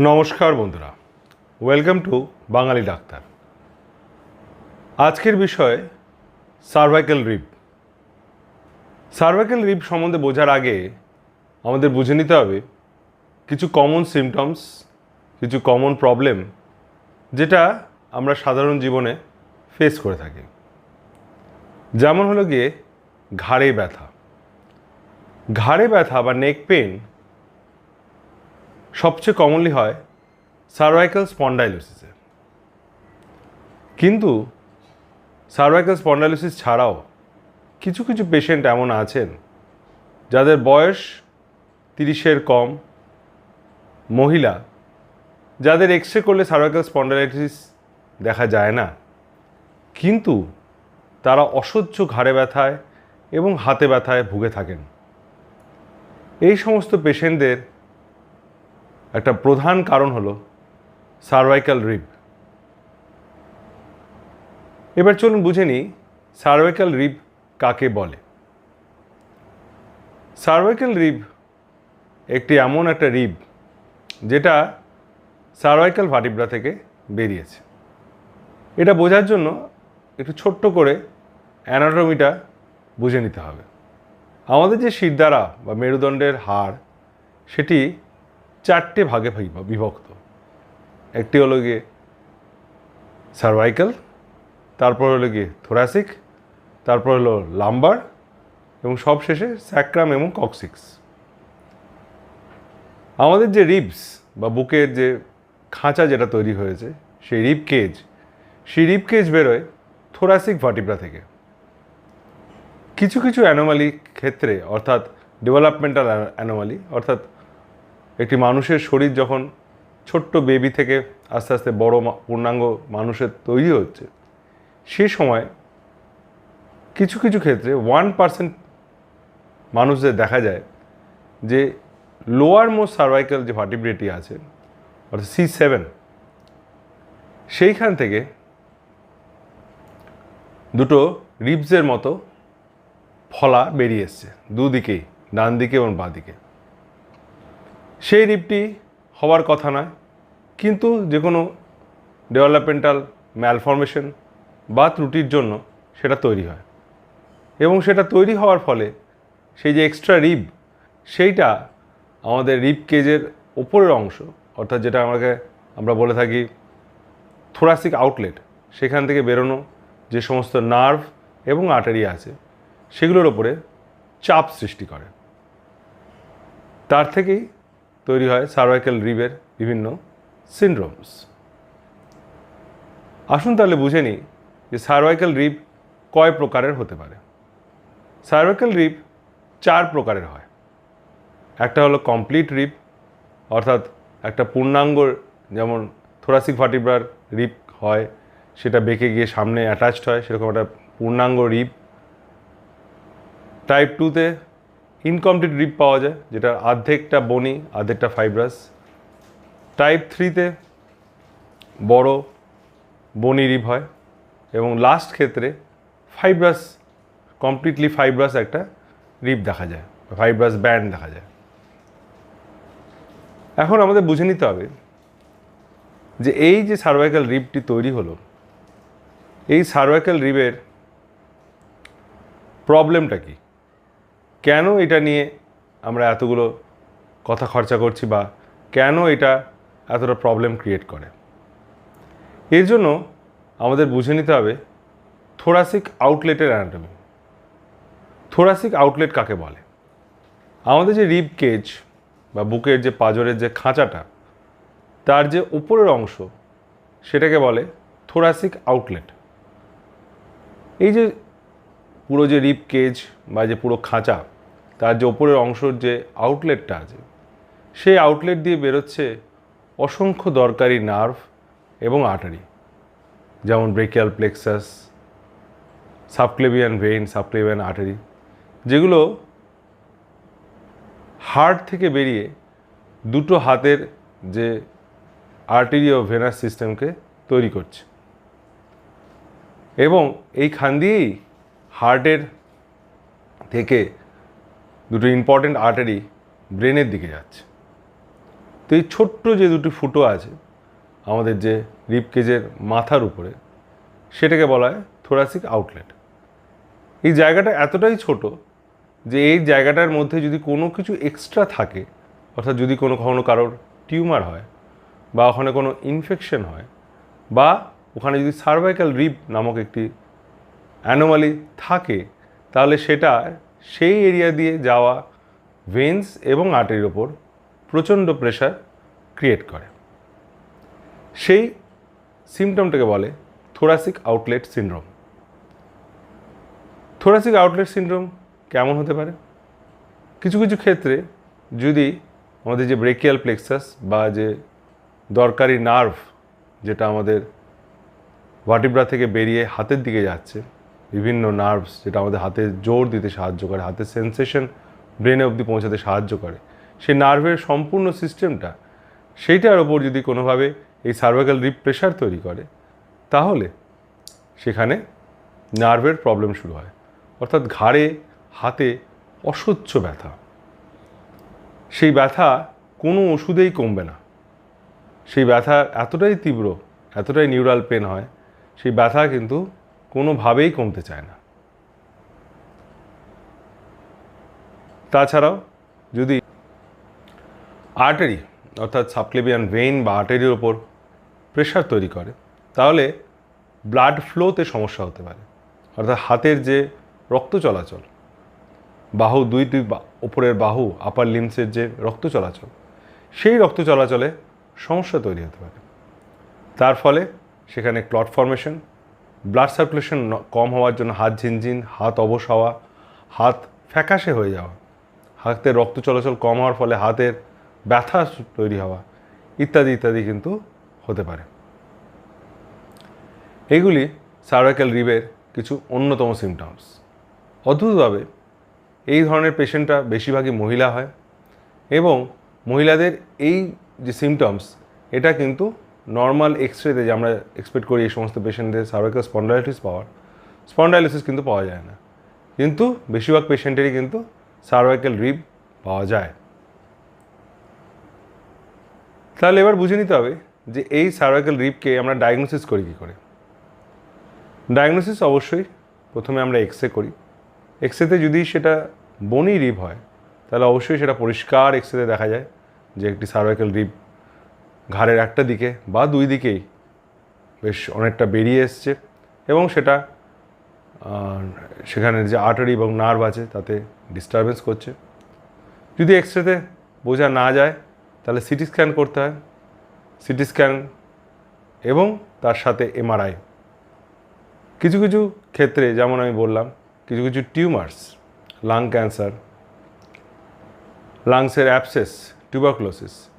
নমস্কার বন্ধুরা। Welcome to Bangali doctor. আজকের বিষয় সার্ভাইকেল রিপ সার্ভাইকেল রিপ সম্বন্ধে বোঝার আগে আমাদের বুঝে নিতে হবে কিছু কমন সিমটমস কিছু কমন প্রবলেম যেটা আমরা সাধারণ জীবনে ফেস করে থাকি। যেমন হলো গিয়ে ঘাড়ে ব্যথা। ঘাড়ে ব্যথা বা নেক পেন সবচেয়ে কমনলি হয় সার্ভাইকাল স্পন্ডাইলোসিসে কিন্তু সার্ভাইকাল স্পন্ডাইলোসিস ছাড়াও কিছু কিছু পেশেন্ট এমন আছেন যাদের বয়স তিরিশের কম মহিলা যাদের এক্স রে করলে সার্ভাইকাল স্পন্ডাইলোসিস দেখা যায় না। কিন্তু তারা অসহ্য ঘাড়ে ব্যথায় এবং হাতে ব্যথায় ভুগে থাকেন। এই সমস্ত পেশেন্টদের একটা প্রধান কারণ হলো সার্ভাইকাল রিব এবার চলুন বুঝে নিই সার্ভাইকাল রিব কাকে বলে। সার্ভাইকাল রিব একটি এমন একটা রিব যেটা সার্ভাইকাল ভাটিব্রা থেকে বেরিয়েছে। এটা বোঝার জন্য একটু ছোট্ট করে অ্যানাটমিটা বুঝে নিতে হবে। আমাদের যে শিরদাঁড়া বা মেরুদণ্ডের হাড়, সেটি চারটে ভাগে বিভক্ত। একটি হলো গিয়ে সার্ভাইকাল তারপর হলো গিয়ে থোরাসিক তারপর হলো লাম্বার এবং সবশেষে স্যাক্রাম এবং কক্সিক্স আমাদের যে রিবস বা বুকের যে খাঁচা যেটা তৈরি হয়েছে, সেই রিব কেজ সেই রিব কেজ বেরোয় থোরাসিক ভার্টিব্রা থেকে। কিছু কিছু অ্যানোমালি ক্ষেত্রে, অর্থাৎ ডেভেলপমেন্টাল অ্যানোমালি অর্থাৎ একটি মানুষের শরীর যখন ছোট্ট বেবি থেকে আস্তে আস্তে বড় পূর্ণাঙ্গ মানুষের তৈরি হচ্ছে, সে সময় কিছু কিছু ক্ষেত্রে ওয়ান পার্সেন্ট মানুষদের দেখা যায় যে লোয়ার মোস্ট সার্ভাইকাল যে ভার্টিব্রেটি আছে, অর্থাৎ সি সেভেন সেইখান থেকে দুটো রিবসের মতো ফলা বেরিয়ে এসছে, দুদিকেই ডান দিকে এবং বাঁ দিকে সেই রিপটি হওয়ার কথা নয়। কিন্তু যে কোনো ডেভেলপমেন্টাল ম্যালফরমেশন বা ত্রুটির জন্য সেটা তৈরি হয়। এবং সেটা তৈরি হওয়ার ফলে সেই যে এক্সট্রা রিব সেইটা আমাদের রিব কেজের ওপরের অংশ, অর্থাৎ যেটা আমাকে আমরা বলে থাকি থোরাসিক আউটলেট সেখান থেকে বেরোনো যে সমস্ত নার্ভ এবং আর্টারি আছে, সেগুলোর ওপরে চাপ সৃষ্টি করে। তার থেকেই তৈরি হয় সার্ভাইকাল রিবের বিভিন্ন সিনড্রোমস আসুন তাহলে বুঝে নিই যে সার্ভাইকাল রিব কয় প্রকারের হতে পারে। সার্ভাইকাল রিব চার প্রকারের হয়। একটা হলো কমপ্লিট রিব অর্থাৎ একটা পূর্ণাঙ্গ, যেমন থোরাসিক ভার্টিব্রার রিব হয়, সেটা বেঁকে গিয়ে সামনে অ্যাটাচড হয়, সেরকম একটা পূর্ণাঙ্গ রিব টাইপ টুতে ইনকমপ্লিট রিপ পাওয়া যায়, যেটা অর্ধেকটা বনি অর্ধেকটা ফাইব্রাস টাইপ থ্রিতে বড় বনি রিপ হয় এবং লাস্ট ক্ষেত্রে ফাইব্রাস কমপ্লিটলি ফাইব্রাস একটা রিপ দেখা যায় ফাইব্রাস ব্যান্ড দেখা যায়। এখন আমাদের বুঝে নিতে হবে যে এই যে সার্ভাইকাল রিপটি তৈরি হলো, এই সার্ভাইকাল রিবের প্রবলেমটা কী? কেন এটা নিয়ে আমরা এতগুলো কথা খরচা করছি বা কেন এটা এতটা প্রবলেম ক্রিয়েট করে? এর জন্য আমাদের বুঝে নিতে হবে থোরাসিক আউটলেটের অ্যানাটমি থোরাসিক আউটলেট কাকে বলে? আমাদের যে রিব কেজ বা বুকের যে পাঁজরের যে খাঁচাটা, তার যে উপরের অংশ সেটাকে বলে থোরাসিক আউটলেট এই যে পুরো যে রিপ কেজ বা যে পুরো খাঁচা তার যে ওপরের অংশের যে আউটলেটটা আছে, সেই আউটলেট দিয়ে বেরোচ্ছে অসংখ্য দরকারি নার্ভ এবং আর্টারি যেমন brachial plexus subclavian vein subclavian artery যেগুলো হার্ট থেকে বেরিয়ে দুটো হাতের যে আর্টেরি ও ভেনাস সিস্টেমকে তৈরি করছে। এবং এইখান দিয়েই হার্টের থেকে দুটো ইম্পর্টেন্ট আর্টারি ব্রেনের দিকে যাচ্ছে। তো এই ছোট্ট যে দুটি ফুটো আছে, আমাদের যে রিপকেজের মাথার উপরে, সেটাকে বলা হয় থোরাসিক আউটলেট এই জায়গাটা এতটাই ছোট যে এই জায়গাটার মধ্যে যদি কোনো কিছু এক্সট্রা থাকে, অর্থাৎ যদি কোনো কখনো কারোর টিউমার হয় বা ওখানে কোনো ইনফেকশন হয় বা ওখানে যদি সার্ভাইকাল রিপ নামক একটি অ্যানোমালি থাকে, তাহলে সেটা সেই এরিয়া দিয়ে যাওয়া ভেন্স এবং আর্টারির ওপর প্রচণ্ড প্রেশার ক্রিয়েট করে। সেই সিমটমটাকে বলে thoracic outlet syndrome thoracic outlet syndrome কেমন হতে পারে? কিছু কিছু ক্ষেত্রে যদি আমাদের যে ব্রেকিয়াল প্লেক্সাস বা যে দরকারি নার্ভ যেটা আমাদের ভার্টিব্রা থেকে বেরিয়ে হাতের দিকে যাচ্ছে বিভিন্ন নার্ভস যেটা আমাদের হাতে জোর দিতে সাহায্য করে হাতের সেন্সেশন ব্রেনে অবধি পৌঁছাতে সাহায্য করে। সেই নার্ভের সম্পূর্ণ সিস্টেমটা সেইটার ওপর যদি কোনোভাবে এই সার্ভাইকাল রিপ প্রেশার তৈরি করে, তাহলে সেখানে নার্ভের প্রবলেম শুরু হয়। অর্থাৎ ঘাড়ে, হাতে অসহ্য ব্যথা। সেই ব্যথা কোনো ওষুধেই কমবে না। সেই ব্যথা এতটাই তীব্র, এতটাই নিউরাল পেন হয়, সেই ব্যথা কিন্তু কোনোভাবেই কমতে চায় না। তাছাড়াও যদি আর্টারি অর্থাৎ সাবক্লেভিয়ান ভেইন বা আর্টারির ওপর প্রেশার তৈরি করে, তাহলে ব্লাড ফ্লোতে সমস্যা হতে পারে। অর্থাৎ হাতের যে রক্ত চলাচল, বাহু দুই দুই ওপরের বাহু আপার লিমসের যে রক্ত চলাচল, সেই রক্ত চলাচলে সমস্যা তৈরি হতে পারে। তার ফলে সেখানে ক্লট ফর্মেশন ব্লাড সার্কুলেশন কম হওয়ার জন্য হাত ঝিনঝিন, হাত অবশ হওয়া, হাত ফ্যাকাশে হয়ে যাওয়া হাতের রক্ত চলাচল কম হওয়ার ফলে হাতের ব্যথা তৈরি হওয়া, ইত্যাদি ইত্যাদি কিন্তু হতে পারে। এগুলি সার্ভাইকাল রিবের কিছু অন্যতম সিমটমস অদ্ভুতভাবে, এই ধরনের পেশেন্টরা বেশিরভাগই মহিলা হয় এবং মহিলাদের এই যে সিমটমস এটা কিন্তু নর্মাল এক্স রেতে যে আমরা এক্সপেক্ট করি এই সমস্ত পেশেন্টদের সার্ভাইকাল স্পন্ডালাইটিস পাওয়ার স্পন্ডাইলিসিস কিন্তু পাওয়া যায় না। কিন্তু বেশিরভাগ পেশেন্টেরই কিন্তু সার্ভাইকাল রিব পাওয়া যায়। তাহলে এবার বুঝে নিতে হবে যে এই সার্ভাইকাল রিপকে আমরা ডায়াগনোসিস করি কী করে। ডায়াগনোসিস অবশ্যই প্রথমে আমরা এক্স রে করি। এক্স রেতে যদি সেটা বনি রিপ হয়, তাহলে অবশ্যই সেটা পরিষ্কার এক্স রেতে দেখা যায় যে একটি সার্ভাইকাল রিব ঘাড়ের একটা দিকে বা দুই দিকেই বেশ অনেকটা বেরিয়ে এসছে এবং সেটা আহ, সেখানে যে আর্টারি এবং নার্ভ আছে তাতে ডিস্টারবেন্স করছে। যদি এক্স রেতে বোঝা না যায় তাহলে সিটি স্ক্যান করতে হয়। সিটি স্ক্যান এবং তার সাথে এমআরআই কিছু কিছু ক্ষেত্রে যেমন আমি বললাম কিছু কিছু টিউমার্স লাং ক্যান্সার লাংসের অ্যাপসেস টিউবারক্লোসিস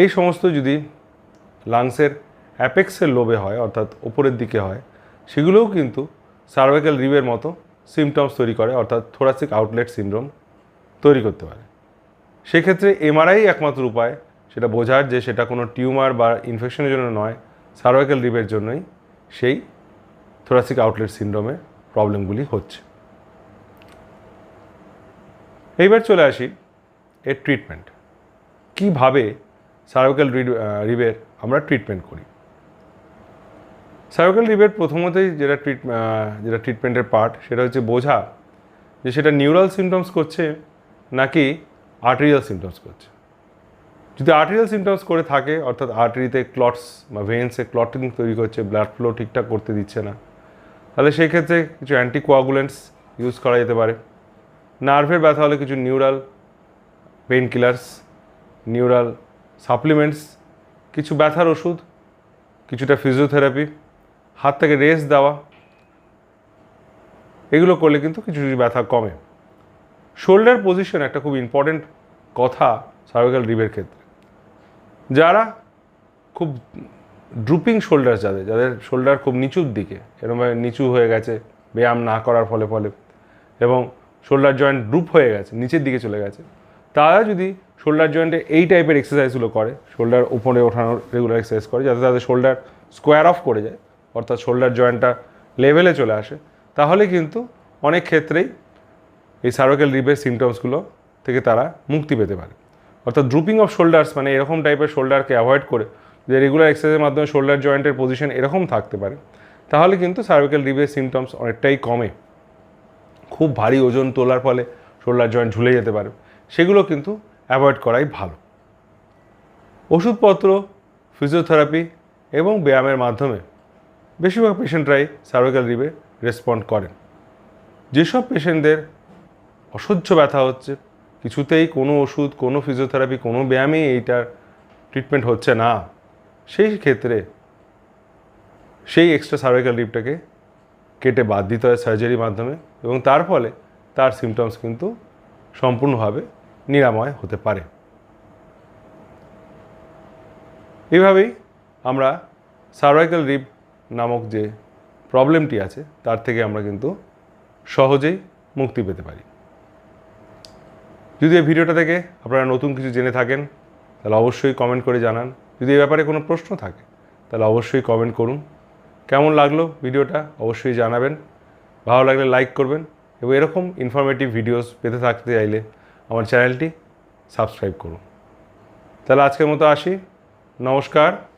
এই সমস্ত যদি লাংসের অ্যাপেক্সের লোবে হয়, অর্থাৎ ওপরের দিকে হয়, সেগুলোও কিন্তু সার্ভাইকাল রিবের মতো সিমটমস তৈরি করে, অর্থাৎ থোরাসিক আউটলেট সিনড্রোম তৈরি করতে পারে। সেক্ষেত্রে এমআরআই একমাত্র উপায়, সেটা বোঝার যে সেটা কোনো টিউমার বা ইনফেকশনের জন্য নয় সার্ভাইকাল রিবের জন্যই সেই থোরাসিক আউটলেট সিনড্রোমে প্রবলেমগুলি হচ্ছে। এইবার চলে আসি এর ট্রিটমেন্ট কীভাবে সার্ভাইকাল রিবের আমরা ট্রিটমেন্ট করি। সার্ভাইকাল রিবের প্রথমতেই যেটা ট্রিট যেটা ট্রিটমেন্টের পার্ট সেটা হচ্ছে বোঝা যে সেটা নিউরাল সিমটমস করছে নাকি আর্টেরিয়াল সিমটমস করছে। যদি আর্টেরিয়াল সিমটমস করে থাকে, অর্থাৎ আর্টারিতে ক্লটস বা ভেন্সে ক্লটিং তৈরি করছে ব্লাড ফ্লো ঠিকঠাক করতে দিচ্ছে না, তাহলে সেই ক্ষেত্রে কিছু অ্যান্টিকোয়াগুলেন্টস ইউজ করা যেতে পারে। নার্ভের ব্যথা হলে কিছু neural pain killers neural supplements কিছু ব্যথার ওষুধ, কিছুটা ফিজিওথেরাপি হাত থেকে রেস্ট দেওয়া, এগুলো করলে কিন্তু কিছু কিছু ব্যথা কমে। শোল্ডার পজিশন একটা খুব ইম্পর্টেন্ট কথা সার্ভাইকাল রিবের ক্ষেত্রে। যারা খুব ড্রুপিং শোল্ডার যাদের যাদের শোল্ডার খুব নিচুর দিকে এরকমভাবে নিচু হয়ে গেছে, ব্যায়াম না করার ফলে ফলে, এবং শোল্ডার জয়েন্ট ড্রুপ হয়ে গেছে, নিচের দিকে চলে গেছে তারা যদি শোল্ডার জয়েন্টে এই টাইপের এক্সারসাইজগুলো করে শোল্ডার উপরে ওঠানোর রেগুলার এক্সারসাইজ করে, যাতে তাদের শোল্ডার স্কোয়ার অফ করে যায়, অর্থাৎ শোল্ডার জয়েন্টটা লেভেলে চলে আসে, তাহলে কিন্তু অনেক ক্ষেত্রেই এই সার্ভাইকাল রিবের সিমটমসগুলো থেকে তারা মুক্তি পেতে পারে। অর্থাৎ ড্রুপিং অফ শোল্ডার্স মানে এরকম টাইপের শোল্ডারকে অ্যাভয়েড করে যে রেগুলার এক্সারসাইজের মাধ্যমে শোল্ডার জয়েন্টের পজিশন এরকম থাকতে পারে, তাহলে কিন্তু সার্ভিক্যাল রিবের সিমটমস অনেকটাই কমে। খুব ভারী ওজন তোলার ফলে শোল্ডার জয়েন্ট ঝুলে যেতে পারে। সেগুলো কিন্তু অ্যাভয়েড করাই ভালো। ওষুধপত্র, ফিজিওথেরাপি এবং ব্যায়ামের মাধ্যমে বেশিরভাগ পেশেন্টরাই সার্ভিক্যাল রিবে রেসপন্ড করেন। যেসব পেশেন্টদের অসহ্য ব্যথা হচ্ছে, কিছুতেই কোনো ওষুধ, কোনো ফিজিওথেরাপি, কোনো ব্যায়ামেই এইটার ট্রিটমেন্ট হচ্ছে না, সেই ক্ষেত্রে সেই এক্সট্রা সার্ভাইকাল রিপটাকে কেটে বাদ দিতে হয় সার্জারির মাধ্যমে এবং তার ফলে তার সিমটমস কিন্তু সম্পূর্ণভাবে নিরাময় হতে পারে। এভাবেই আমরা সার্ভাইকাল রিপ নামক যে প্রবলেমটি আছে, তার থেকে আমরা কিন্তু সহজেই মুক্তি পেতে পারি। যদি এই ভিডিওটা থেকে আপনারা নতুন কিছু জেনে থাকেন, তাহলে অবশ্যই কমেন্ট করে জানান। যদি এই ব্যাপারে কোনো প্রশ্ন থাকে, তাহলে অবশ্যই কমেন্ট করুন। কেমন লাগল ভিডিওটা অবশ্যই জানাবেন। ভালো লাগলে লাইক করবেন এবং এরকম ইনফরমেটিভ ভিডিওস পেতে থাকতে চাইলে আমার চ্যানেলটি সাবস্ক্রাইব করুন। তাহলে আজকের মতো আসি। নমস্কার।